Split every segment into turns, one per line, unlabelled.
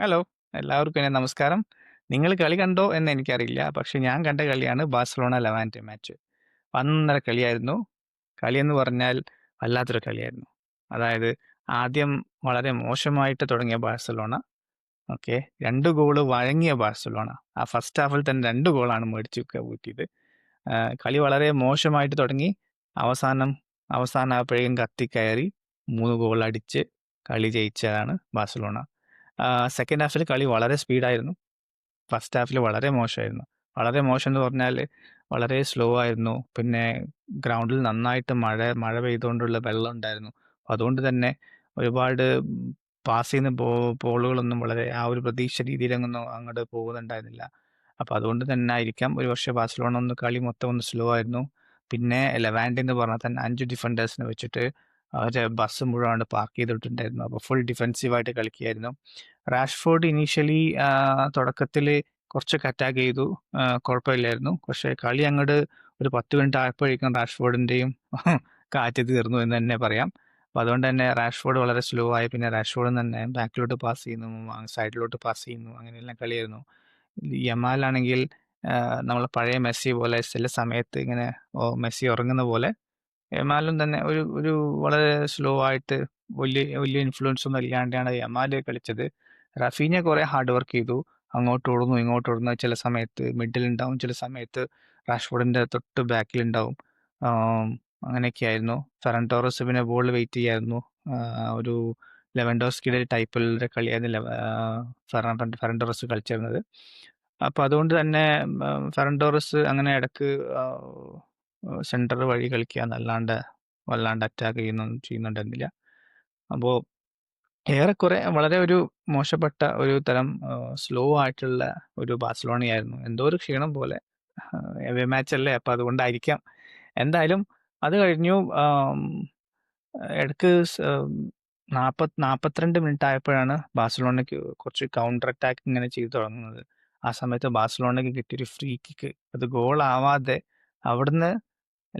Hello. എല്ലാവർക്കും എന്നെ നമസ്കാരം. നിങ്ങൾ കളി കണ്ടോ എന്ന് എനിക്കറിയില്ല. പക്ഷെ ഞാൻ കണ്ട കളിയാണ് ബാഴ്സലോണ ലെവാന്റെ മാച്ച്. വന്നര കളിയായിരുന്നു. കളി എന്ന് പറഞ്ഞാൽ വല്ലാത്തൊരു കളിയായിരുന്നു. അതായത് ആദ്യം വളരെ മോശമായിട്ട് തുടങ്ങിയ ബാഴ്സലോണ ഓക്കെ. രണ്ട് ഗോൾ വഴങ്ങിയ ബാഴ്സലോണ. ആ ഫസ്റ്റ് ഹാഫിൽ തന്നെ രണ്ട് ഗോളാണ് മേടിച്ചു കൂട്ടിയത്. കളി വളരെ മോശമായിട്ട് തുടങ്ങി. അവസാനം അവസാനം ആ അവസാനമായപ്പോഴേക്കും കത്തിക്കയറി മൂന്ന് ഗോൾ അടിച്ച് കളി ജയിച്ചതാണ് ബാഴ്സലോണ. സെക്കൻഡ് ഹാഫിൽ കളി വളരെ സ്പീഡായിരുന്നു. ഫസ്റ്റ് ഹാഫിൽ വളരെ മോശമായിരുന്നു. വളരെ മോശം എന്ന് പറഞ്ഞാൽ വളരെ സ്ലോ ആയിരുന്നു. പിന്നെ ഗ്രൗണ്ടിൽ നന്നായിട്ട് മഴ മഴ പെയ്തുകൊണ്ടുള്ള വെള്ളം ഉണ്ടായിരുന്നു. അതുകൊണ്ട് തന്നെ ഒരുപാട് പാസ് ചെയ്യുന്ന ബോ ബോളുകളൊന്നും വളരെ ആ ഒരു പ്രതീക്ഷ രീതിയിലൊന്നും അങ്ങോട്ട് പോകുന്നുണ്ടായിരുന്നില്ല. അപ്പം അതുകൊണ്ട് തന്നെ ആയിരിക്കാം ഒരു പക്ഷേ ബാഴ്സലോണ ഒന്ന് കളി മൊത്തം ഒന്ന് സ്ലോ ആയിരുന്നു. പിന്നെ ലെവാൻഡ് എന്ന് പറഞ്ഞാൽ തന്നെ അഞ്ച് ഡിഫൻഡേഴ്സിനെ വെച്ചിട്ട് അവരെ ബസ് മുഴുവൻ പാർക്ക് ചെയ്തിട്ടുണ്ടായിരുന്നു. അപ്പോൾ ഫുൾ ഡിഫെൻസീവ് ആയിട്ട് കളിക്കുകയായിരുന്നു. റാഷ്ഫോർഡ് ഇനീഷ്യലി തുടക്കത്തിൽ കുറച്ച് കുറച്ചൊക്കെ അറ്റാക്ക് ചെയ്തു. കുഴപ്പമില്ലായിരുന്നു. പക്ഷേ കളി അങ്ങോട്ട് ഒരു 10 മിനിറ്റ് ആയപ്പോഴേക്കും റാഷ്ഫോർഡിന്റെയും കാറ്റ് തീർന്നു എന്ന് തന്നെ പറയാം. അപ്പോൾ അതുകൊണ്ട് തന്നെ റാഷ്ഫോർഡ് വളരെ സ്ലോ ആയി. പിന്നെ റാഷ്ഫോർഡ് തന്നെ ബാക്കിലോട്ട് പാസ് ചെയ്യുന്നു, സൈഡിലോട്ട് പാസ് ചെയ്യുന്നു. അങ്ങനെയെല്ലാം കളിയായിരുന്നു. യമാലാണെങ്കിൽ ആഹ് നമ്മളെ പഴയ മെസ്സി പോലെ ചില സമയത്ത് ഇങ്ങനെ മെസ്സി ഉറങ്ങുന്ന പോലെ യമാലും തന്നെ ഒരു ഒരു വളരെ സ്ലോ ആയിട്ട് വലിയ വലിയ ഇൻഫ്ലുവൻസ് ഒന്നും ഇല്ലാണ്ടാണ് യമാൽ കളിച്ചത്. റഫീനെ കുറെ ഹാർഡ് വർക്ക് ചെയ്തു. അങ്ങോട്ട് ഓടുന്നു, ഇങ്ങോട്ട് ഓടുന്നു. ചില സമയത്ത് മിഡിൽ ഉണ്ടാവും. ചില സമയത്ത് റാഷ്ഫോർഡിന്റെ തൊട്ട് ബാക്കിൽ ഉണ്ടാവും. അങ്ങനെയൊക്കെ ആയിരുന്നു ഫെറൻ ടോറസ് പിന്നെ ബോൾ വെയിറ്റ് ചെയ്യായിരുന്നു. ഒരു ലെവൻഡോസ്കിയുടെ ടൈപ്പിലുള്ള കളിയായിരുന്നു ഫെറൻ ഫെറൻ ടോറസ് കളിച്ചിരുന്നത്. അപ്പൊ അതുകൊണ്ട് തന്നെ ഫെറൻ ടോറസ് അങ്ങനെ ഇടയ്ക്ക് സെന്റർ വഴി കളിക്കുക എന്നല്ലാണ്ട് വല്ലാണ്ട് അറ്റാക്ക് ചെയ്യുന്നൊന്നും ചെയ്യുന്നുണ്ടായിരുന്നില്ല. അപ്പോൾ ഏറെക്കുറെ വളരെ ഒരു മോശപ്പെട്ട ഒരു തരം സ്ലോ ആയിട്ടുള്ള ഒരു ബാഴ്സലോണയായിരുന്നു. എന്തോ ഒരു ക്ഷീണം പോലെ. എവേ മാച്ചല്ലേ അപ്പൊ അതുകൊണ്ടായിരിക്കാം. എന്തായാലും അത് കഴിഞ്ഞു ഇടയ്ക്ക് നാൽപ്പത് നാൽപ്പത്തിരണ്ട് 42 മിനിറ്റ് ആയപ്പോഴാണ് ബാഴ്സലോണയ്ക്ക് കുറച്ച് കൗണ്ടർ അറ്റാക്ക് ഇങ്ങനെ ചെയ്തു തുടങ്ങുന്നത്. ആ സമയത്ത് ബാഴ്സലോണയ്ക്ക് കിട്ടിയൊരു ഫ്രീ കിക്ക് അത് ഗോൾ ആവാതെ അവിടുന്ന്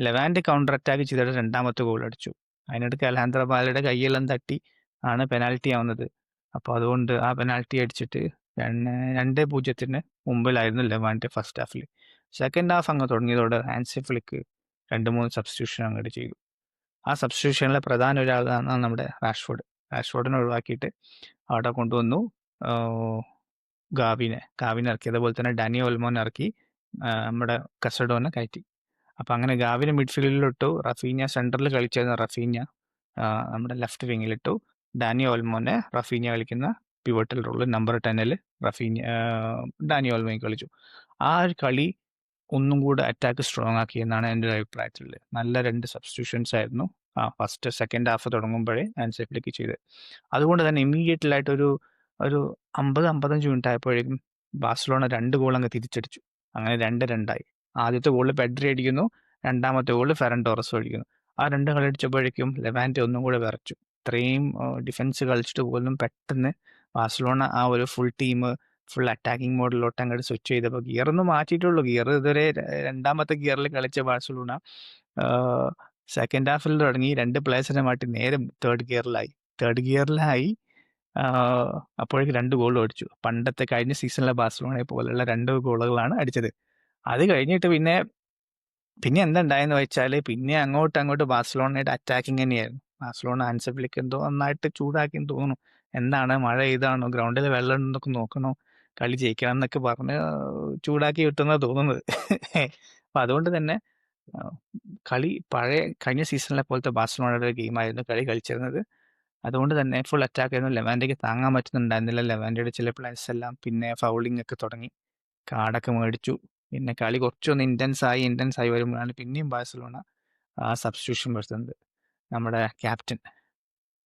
ലെവാന്റെ കൗണ്ടർ അറ്റാക്ക് ചെയ്തിട്ട് രണ്ടാമത്തെ ഗോൾ അടിച്ചു. അതിനിടയ്ക്ക് അലഹന്ദ്രബാലയുടെ കൈയെല്ലാം തട്ടി ആണ് പെനാൽറ്റി ആവുന്നത്. അപ്പോൾ അതുകൊണ്ട് ആ പെനാൽറ്റി അടിച്ചിട്ട് രണ്ട് 2-0ന് മുമ്പിലായിരുന്നു ലെവാന്റെ ഫസ്റ്റ് ഹാഫിൽ. സെക്കൻഡ് ഹാഫ് അങ്ങ് തുടങ്ങിയതോടെ ആൻസി ഫ്ലിക്ക് 2, 3 സബ്സ്റ്റിറ്റ്യൂഷൻ അങ്ങോട്ട് ചെയ്തു. ആ സബ്സ്റ്റിറ്റ്യൂഷനിലെ പ്രധാന ഒരാളാണ് നമ്മുടെ റാഷ്ഫോർഡ്. റാഷ്ഫോർഡിനെ ഒഴിവാക്കിയിട്ട് അവിടെ കൊണ്ടുവന്നു ഗാവിനെ. ഗാവിനെ ഇറക്കി. അതുപോലെ തന്നെ ഡാനി ഒൽമോനെ ഇറക്കി നമ്മുടെ കസഡോനെ കയറ്റി. അപ്പൊ അങ്ങനെ ഗാവിനെ മിഡ്ഫീൽഡിലിട്ടു. റഫീഞ്ഞ സെന്ററിൽ കളിച്ചിരുന്ന റഫീഞ്ഞ നമ്മുടെ ലെഫ്റ്റ് വിങ്ങിലിട്ടു. ഡാനി ഓൽമോനെ റഫീഞ്ഞ കളിക്കുന്ന പിവട്ടൽ റോളിൽ നമ്പർ 10ൽ റഫീഞ്ഞ ഡാനി ഓൾമോയും കളിച്ചു. ആ ഒരു കളി ഒന്നും കൂടെ അറ്റാക്ക് സ്ട്രോങ് ആക്കി എന്നാണ് എന്റെ ഒരു അഭിപ്രായത്തിലുള്ളത്. നല്ല രണ്ട് സബ്സ്റ്റിറ്റ്യൂഷൻസ് ആയിരുന്നു. ആ ഫസ്റ്റ് സെക്കൻഡ് ഹാഫ് തുടങ്ങുമ്പോഴേ ഹാൻസി ഫ്ലിക്ക് ചെയ്ത് അതുകൊണ്ട് തന്നെ ഇമ്മീഡിയറ്റ് ആയിട്ട് ഒരു 50, 55 മിനിറ്റ് ആയപ്പോഴേക്കും ബാഴ്സലോണ രണ്ട് ഗോൾ അങ്ങ് തിരിച്ചടിച്ചു. അങ്ങനെ 2-2 ആയി. ആദ്യത്തെ ഗോൾ പെഡ്രി അടിക്കുന്നു. രണ്ടാമത്തെ ഗോൾ ഫെറൻ ടോറസ് അടിക്കുന്നു. ആ രണ്ട് കളി അടിച്ചപ്പോഴേക്കും ലെവാന്റ് ഒന്നും കൂടെ വിറച്ചു. ഇത്രയും ഡിഫൻസ് കളിച്ചിട്ട് പോലും പെട്ടെന്ന് ബാഴ്സലോണ ആ ഒരു ഫുൾ ടീം ഫുൾ അറ്റാക്കിംഗ് മോഡിലോട്ട് അങ്ങോട്ട് സ്വിച്ച് ചെയ്തപ്പോൾ ഗിയർ ഒന്ന് മാറ്റിയിട്ടുള്ളൂ. ഗിയർ ഇതുവരെ രണ്ടാമത്തെ ഗിയറിൽ കളിച്ച ബാഴ്സലോണ സെക്കൻഡ് ഹാഫിൽ തുടങ്ങി രണ്ട് പ്ലേയേഴ്സിനെ മാറ്റി നേരെ തേർഡ് ഗിയറിലായി. തേർഡ് ഗിയറിലായി അപ്പോഴേക്ക് രണ്ട് 2 ഗോൾ അടിച്ചു. പണ്ടത്തെ കഴിഞ്ഞ സീസണിലെ ബാഴ്സലോണയെ പോലെയുള്ള രണ്ട് ഗോളുകളാണ് അടിച്ചത്. അത് കഴിഞ്ഞിട്ട് പിന്നെ പിന്നെ എന്താ ഉണ്ടായെന്ന് വെച്ചാൽ പിന്നെ അങ്ങോട്ട് അങ്ങോട്ട് ബാഴ്സലോണയുടെ അറ്റാക്കിങ് തന്നെയായിരുന്നു. ബാഴ്സലോണ ഫ്ലിക്ക് എന്തോ നന്നായിട്ട് ചൂടാക്കി തോന്നുന്നു. എന്താണ് മഴ ഇതാണോ ഗ്രൗണ്ടിൽ വെള്ളം ഉണ്ടെന്നൊക്കെ നോക്കണോ കളി ജയിക്കണം എന്നൊക്കെ പറഞ്ഞ് ചൂടാക്കി കിട്ടുന്നതാണ് തോന്നുന്നത്. അപ്പൊ അതുകൊണ്ട് തന്നെ കളി പഴയ കഴിഞ്ഞ സീസണിലെ പോലത്തെ ബാഴ്സലോണയുടെ ഗെയിമായിരുന്നു കളി കളിച്ചിരുന്നത്. അതുകൊണ്ട് തന്നെ ഫുൾ അറ്റാക്ക് ആയിരുന്നു. ലെവാൻഡയ്ക്ക് താങ്ങാൻ പറ്റുന്നുണ്ടായിരുന്നില്ല. ലെവാൻഡയുടെ ചില പ്ലേസ് എല്ലാം പിന്നെ ഫൗളിംഗ് ഒക്കെ തുടങ്ങി. കാർഡൊക്കെ മേടിച്ചു. പിന്നെ കളി കുറച്ചൊന്ന് ഇന്റൻസ് ആയി ഇന്റൻസ് ആയി വരുമ്പോഴാണ് പിന്നെയും ബാഴ്സലോണ സബ്സ്റ്റിറ്റ്യൂഷൻ വരുത്തുന്നത്. നമ്മുടെ ക്യാപ്റ്റൻ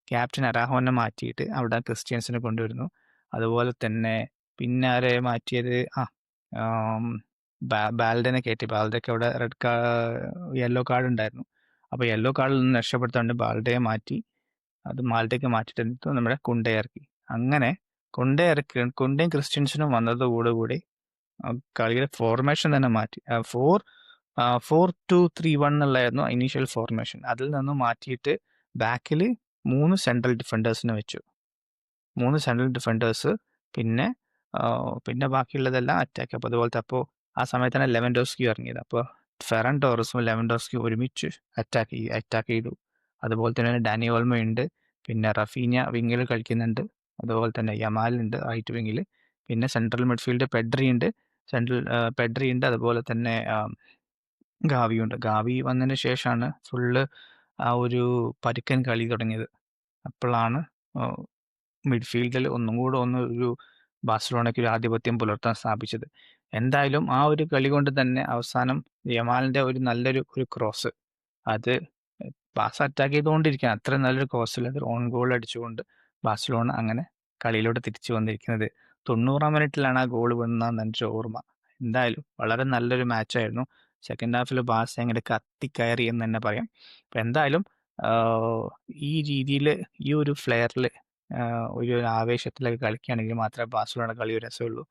ക്യാപ്റ്റൻ അരാഹോനെ മാറ്റിയിട്ട് അവിടെ ക്രിസ്ത്യൻസിനെ കൊണ്ടുവരുന്നു. അതുപോലെ തന്നെ പിന്നെ ആരെ മാറ്റിയത് ആ ബാൽഡനെ കയറ്റി. ബാൽഡയ്ക്ക് അവിടെ റെഡ് കാ യെല്ലോ കാർഡ് ഉണ്ടായിരുന്നു. അപ്പോൾ യെല്ലോ കാർഡിൽ നിന്ന് രക്ഷപ്പെടുത്താണ്ട് ബാൽഡയെ മാറ്റി അത് മാൽഡയ്ക്ക് മാറ്റിയിട്ട് നമ്മുടെ കുണ്ടയെ ഇറക്കി. അങ്ങനെ കുണ്ടയെ ഇറക്കി കുണ്ടയും ക്രിസ്ത്യൻസിനും വന്നതോടുകൂടി കളിയുടെ ഫോർമേഷൻ തന്നെ മാറ്റി. ഫോർ ആഹ് 4-2-3-1 എന്നുള്ളതായിരുന്നു ഇനീഷ്യൽ ഫോർമേഷൻ. അതിൽ നിന്ന് മാറ്റിയിട്ട് ബാക്കിൽ മൂന്ന് സെൻട്രൽ ഡിഫൻഡേഴ്സിനെ വെച്ചു. മൂന്ന് സെൻട്രൽ ഡിഫൻഡേഴ്സ് പിന്നെ പിന്നെ ബാക്കിയുള്ളതെല്ലാം അറ്റാക്ക്. അപ്പോൾ അതുപോലത്തെ അപ്പോൾ ആ സമയത്താണ് ലെവൻഡോസ്കി ഇറങ്ങിയത്. അപ്പോൾ ഫെറൻ ടോറസും ലെവൻഡോസ്കിയും ഒരുമിച്ച് അറ്റാക്ക് ചെയ്തു അറ്റാക്ക് ചെയ്തു. അതുപോലെ തന്നെ ഡാനി ഉണ്ട്. പിന്നെ റഫീന വിങ്ങിൽ കളിക്കുന്നുണ്ട്. അതുപോലെ തന്നെ യമാലുണ്ട് റൈറ്റ് വിങ്ങിൽ പിന്നെ സെൻട്രൽ മിഡ്ഫീൽഡ് പെഡ്രി ഉണ്ട്. സെൻട്രൽ പെഡ്രി ഉണ്ട്. അതുപോലെ തന്നെ ഗാവിയുണ്ട്. ഗാവി വന്നതിന് ശേഷമാണ് ഫുള്ള് ആ ഒരു പരുക്കൻ കളി തുടങ്ങിയത്. അപ്പോഴാണ് മിഡ്ഫീൽഡിൽ ഒന്നും കൂടെ ഒന്ന് ഒരു ബാഴ്സലോണയ്ക്ക് ഒരു ആധിപത്യം പുലർത്താൻ സ്ഥാപിച്ചത്. എന്തായാലും ആ ഒരു കളി കൊണ്ട് തന്നെ അവസാനം യമാലിന്റെ ഒരു നല്ലൊരു ഒരു ക്രോസ് അത് പാസ് അറ്റാക്ക് ചെയ്തുകൊണ്ടിരിക്കുകയാണ്. അത്രയും നല്ലൊരു ക്രോസിൽ അത് ഓൺ ഗോൾ അടിച്ചുകൊണ്ട് ബാഴ്സലോണ അങ്ങനെ കളിയിലൂടെ തിരിച്ചു വന്നിരിക്കുന്നത്. 90-ആം മിനിറ്റിലാണ് ആ ഗോൾ വന്നതെന്ന് ഒരു ഓർമ്മ. എന്തായാലും വളരെ നല്ലൊരു മാച്ചായിരുന്നു. സെക്കൻഡ് ഹാഫിൽ ബാസ് എങ്ങനെ കത്തിക്കയറി എന്ന് തന്നെ പറയാം. അപ്പം എന്തായാലും ഈ രീതിയിൽ ഈ ഒരു ഫ്ലെയറിൽ ഒരു ആവേശത്തിലൊക്കെ കളിക്കുകയാണെങ്കിൽ മാത്രമേ ബാഴ്സലോണ കളി ഒരു രസമുള്ളൂ.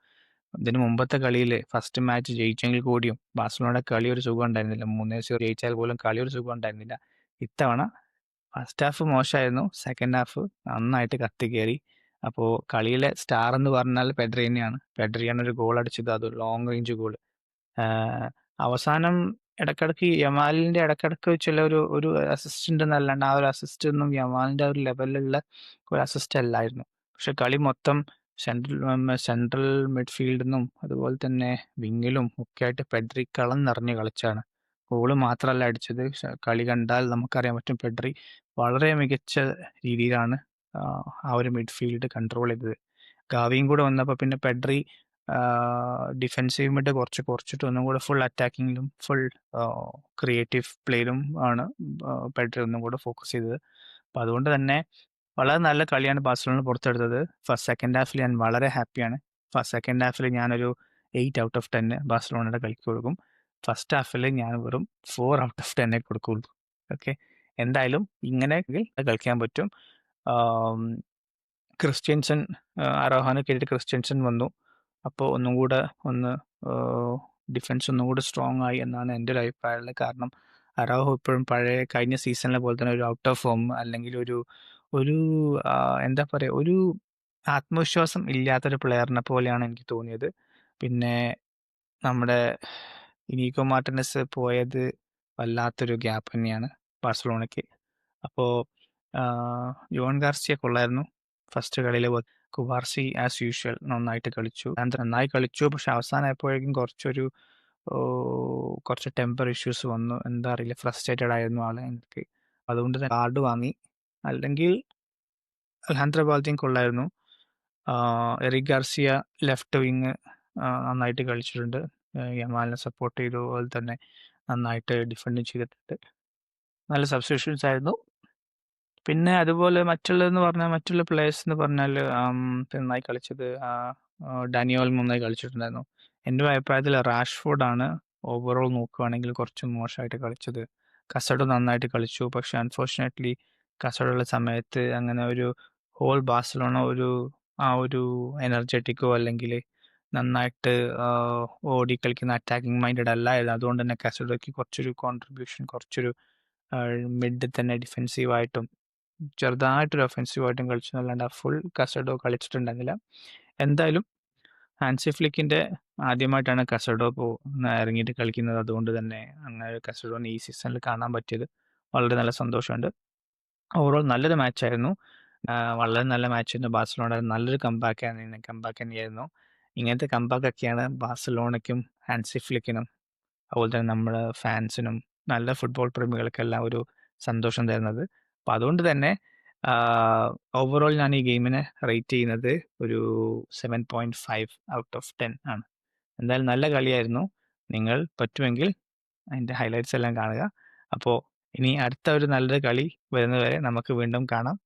ഇതിന് മുമ്പത്തെ കളിയിൽ ഫസ്റ്റ് മാച്ച് ജയിച്ചെങ്കിൽ കൂടിയും ബാഴ്സലോണയുടെ കളി ഒരു സുഖം ഉണ്ടായിരുന്നില്ല. 3-0 ജയിച്ചാൽ പോലും കളി ഒരു സുഖം ഉണ്ടായിരുന്നില്ല. ഇത്തവണ ഫസ്റ്റ് ഹാഫ് മോശമായിരുന്നു. സെക്കൻഡ് ഹാഫ് നന്നായിട്ട് കത്തിക്കേറി. അപ്പോ കളിയിലെ സ്റ്റാർ എന്ന് പറഞ്ഞാൽ പെഡ്രി തന്നെയാണ്. പെഡ്രിയാണ് ഒരു ഗോൾ അടിച്ചത്. അത് ലോങ് റേഞ്ച് ഗോൾ. അവസാനം ഇടക്കിടക്ക് യമാലിന്റെ ഇടക്കിടക്ക് വെച്ചുള്ള ഒരു ഒരു അസിസ്റ്റന്റ് എന്നല്ലാണ്ട് ആ ഒരു അസിസ്റ്റ് ഒന്നും യമാലിന്റെ ഒരു ലെവലിലുള്ള ഒരു അസിസ്റ്റ് അല്ലായിരുന്നു. പക്ഷെ കളി മൊത്തം സെൻട്രൽ സെൻട്രൽ മിഡ്ഫീൽഡിന്നും അതുപോലെ തന്നെ വിങ്ങിലും ഒക്കെ ആയിട്ട് പെഡ്രി കളം നിറഞ്ഞ് കളിച്ചാണ്. ഗോൾ മാത്രമല്ല അടിച്ചത്. കളി കണ്ടാൽ നമുക്കറിയാൻ പറ്റും പെഡ്രി വളരെ മികച്ച രീതിയിലാണ് ആ ഒരു മിഡ്ഫീൽഡ് കൺട്രോൾ ചെയ്തത്. ഗാവിയും കൂടെ വന്നപ്പോൾ പിന്നെ പെഡ്രി ഡിഫെൻസീവ് മിഡ് കുറച്ച് കുറച്ചിട്ട് ഒന്നും കൂടെ ഫുൾ അറ്റാക്കിങ്ങിലും ഫുൾ ക്രിയേറ്റീവ് പ്ലേയിലും ആണ് പെഡ്രി ഒന്നും കൂടെ ഫോക്കസ് ചെയ്തത്. അപ്പോൾ അതുകൊണ്ട് തന്നെ വളരെ നല്ല കളിയാണ് ബാഴ്സലോണ പുറത്തെടുത്തത്. ഫസ്റ്റ് സെക്കൻഡ് ഹാഫിൽ ഞാൻ വളരെ ഹാപ്പിയാണ്. ഫസ്റ്റ് സെക്കൻഡ് ഹാഫിൽ ഞാനൊരു എയ്റ്റ് ഔട്ട് ഓഫ് 10 ബാഴ്സലോണയുടെ കളിക്ക് കൊടുക്കും. ഫസ്റ്റ് ഹാഫിൽ ഞാൻ വെറും ഫോർ ഔട്ട് ഓഫ് 10 കൊടുക്കുള്ളൂ. ഓക്കെ. എന്തായാലും ഇങ്ങനെ കളിക്കാൻ പറ്റും. ആഹ് അരോഹാനെ കേട്ടിട്ട് ക്രിസ്ത്യൻസൻ വന്നു. അപ്പോൾ ഒന്നും കൂടെ ഒന്ന് ഡിഫൻസ് ഒന്നും കൂടെ സ്ട്രോങ് ആയി എന്നാണ് എന്റെ ഒരു അഭിപ്രായമുള്ളത്. കാരണം അരോഹോ ഇപ്പോഴും പഴയ കഴിഞ്ഞ സീസണിലെ പോലെ തന്നെ ഒരു ഔട്ട് ഓഫ് ഫോം അല്ലെങ്കിൽ ഒരു ഒരു എന്താ പറയുക ഒരു ആത്മവിശ്വാസം ഇല്ലാത്തൊരു പ്ലെയറിനെ പോലെയാണ് എനിക്ക് തോന്നിയത്. പിന്നെ നമ്മുടെ ഇനീഗോ മാർട്ടിനസ് പോയത് വല്ലാത്തൊരു ഗ്യാപ്പ് തന്നെയാണ് ബാഴ്സലോണയ്ക്ക്. അപ്പോ യോൺ ഗാർസിയ കൊള്ളായിരുന്നു. ഫസ്റ്റ് കളിയിൽ. കുബാർസി ആസ് യൂഷ്വൽ നന്നായിട്ട് കളിച്ചു. നന്നായി കളിച്ചു. പക്ഷെ അവസാനമായപ്പോഴേക്കും കുറച്ചൊരു കുറച്ച് ടെമ്പർ ഇഷ്യൂസ് വന്നു. എന്താ അറിയില്ല ഫ്രസ്ട്രേറ്റഡ് ആയിരുന്നു ആൾ എനിക്ക്. അതുകൊണ്ട് തന്നെ കാർഡ് വാങ്ങി. അല്ലെങ്കിൽ അലഹാന്ദ്ര ബാൽദിയും കൊള്ളായിരുന്നു. എറി എറിക് ഗാർസിയ ലെഫ്റ്റ് വിങ് നന്നായിട്ട് കളിച്ചിട്ടുണ്ട്. യമാലിനെ സപ്പോർട്ട് ചെയ്തതുപോലെ തന്നെ നന്നായിട്ട് ഡിഫൻഡ് ചെയ്തിട്ടുണ്ട്. നല്ല സബ്സ്റ്റിറ്റ്യൂഷൻസ് ആയിരുന്നു. പിന്നെ അതുപോലെ മറ്റുള്ളതെന്ന് പറഞ്ഞാൽ മറ്റുള്ള പ്ലേയേഴ്സ് എന്ന് പറഞ്ഞാൽ നന്നായി കളിച്ചത് ഡാനിയോൽ നന്നായി കളിച്ചിട്ടുണ്ടായിരുന്നു. എന്റെ അഭിപ്രായത്തിൽ റാഷ്ഫോർഡ് ആണ് ഓവറോൾ നോക്കുകയാണെങ്കിൽ കുറച്ച് മോശമായിട്ട് കളിച്ചത്. കസഡോ നന്നായിട്ട് കളിച്ചു. പക്ഷെ അൺഫോർച്യുനേറ്റ്ലി കസഡോ ഉള്ള സമയത്ത് അങ്ങനെ ഒരു ഹോൾ ബാഴ്സലോണ ഒരു ആ ഒരു എനർജറ്റിക്കോ അല്ലെങ്കിൽ നന്നായിട്ട് ഓടി കളിക്കുന്ന അറ്റാക്കിംഗ് മൈൻഡഡ് അല്ലായിരുന്നു. അതുകൊണ്ട് തന്നെ കസഡോയ്ക്ക് കുറച്ചൊരു കോൺട്രിബ്യൂഷൻ കുറച്ചൊരു മിഡ് തന്നെ ഡിഫെൻസീവ് ആയിട്ടും ചെറുതായിട്ടൊരു ഒഫൻസീവ് ആയിട്ടും കളിച്ചു എന്നല്ലാണ്ട് ഫുൾ കസഡോ കളിച്ചിട്ടുണ്ടായിരുന്നില്ല. എന്തായാലും ഹാൻസി ഫ്ലിക്കിന്റെ ആദ്യമായിട്ടാണ് കസഡോ ഇപ്പോൾ ഇറങ്ങിയിട്ട് കളിക്കുന്നത്. അതുകൊണ്ട് തന്നെ അങ്ങനെ കസഡോനെ ഈ സീസണിൽ കാണാൻ പറ്റിയത് വളരെ നല്ല സന്തോഷമുണ്ട്. ഓവറോൾ നല്ലൊരു മാച്ചായിരുന്നു. വളരെ നല്ല മാച്ചായിരുന്നു. ബാഴ്സലോണ നല്ലൊരു കംബാക്ക് കമ്പാക്ക് തന്നെയായിരുന്നു. ഇങ്ങനത്തെ കമ്പാക്കൊക്കെയാണ് ബാഴ്സലോണയ്ക്കും ഹാൻസി ഫ്ലിക്കിനും അതുപോലെ തന്നെ നമ്മുടെ ഫാൻസിനും നല്ല ഫുട്ബോൾ പ്രേമികൾക്കെല്ലാം ഒരു സന്തോഷം തരുന്നത്. അപ്പൊ അതുകൊണ്ട് തന്നെ ഓവറോൾ ഞാൻ ഈ ഗെയിമിനെ റേറ്റ് ചെയ്യുന്നത് ഒരു 7.5 ഔട്ട് ഓഫ് ടെൻ ആണ്. എന്തായാലും നല്ല കളിയായിരുന്നു. നിങ്ങൾ പറ്റുമെങ്കിൽ അതിന്റെ ഹൈലൈറ്റ്സ് എല്ലാം കാണുക. അപ്പോൾ ഇനി അടുത്ത ഒരു നല്ലൊരു കളി വരുന്നതുവരെ നമുക്ക് വീണ്ടും കാണാം.